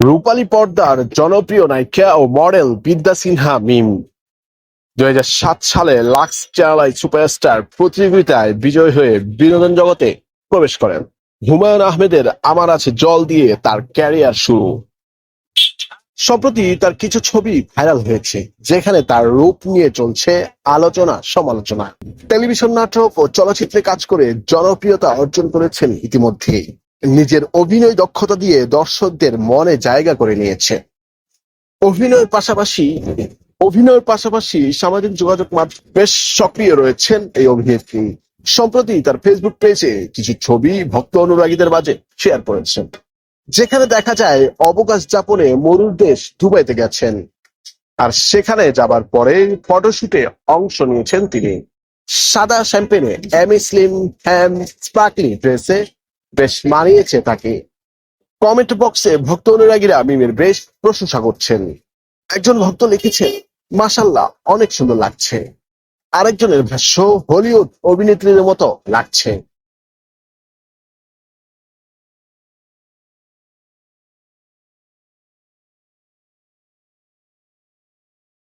রূপালী পর্দার জনপ্রিয় নায়িকা ও মডেল বিদ্যা সিনহা মিম। দুই হাজার সাত সালে লাক্স চ্যানেলাই সুপারস্টার প্রতিযোগিতায় বিজয় হয়ে বিনোদন জগতে প্রবেশ করেন। হুমায়ুন আহমেদের আমার আছে জল দিয়ে তার ক্যারিয়ার শুরু। সম্প্রতি তার কিছু ছবি ভাইরাল হয়েছে, যেখানে তার রূপ নিয়ে চলছে আলোচনা, সমালোচনা। টেলিভিশন নাটক ও চলচ্চিত্রে কাজ করে জনপ্রিয়তা অর্জন করেছেন ইতিমধ্যেই। নিজের অভিনয় দক্ষতা দিয়ে দর্শকদের মনে জায়গা করে নিয়েছে। অভিনয়ের পাশাপাশি অভিনয়ের পাশাপাশি সামাজিক যোগাযোগ মাধ্যমে বেশ সক্রিয় রয়েছেন এই অভিনেত্রী। সম্প্রতি তার ফেসবুক পেজে কিছু ছবি ভক্ত অনুরাগীদের মাঝে শেয়ার করেছেন। যেখানে দেখা যায়, অবকাশ যাপনে মরুর দেশ দুবাইতে গেছেন। আর সেখানে যাবার পরে ফটোশুটে অংশ নিয়েছেন তিনি। সাদা শ্যাম্পেনে, এমি স্লিম, হ্যাম, স্পার্কলি ড্রেসে বেশ মানিয়েছে তাকে। কমেন্ট বক্সে ভক্ত অনুরাগীরা মিমের বেশ প্রশংসা করছেন। একজন ভক্ত লিখেছেন মাসাল্লাহ অনেক সুন্দর লাগছে। আরেকজনের ভাষ্য, হলিউড অভিনেত্রীদের মতো লাগছে।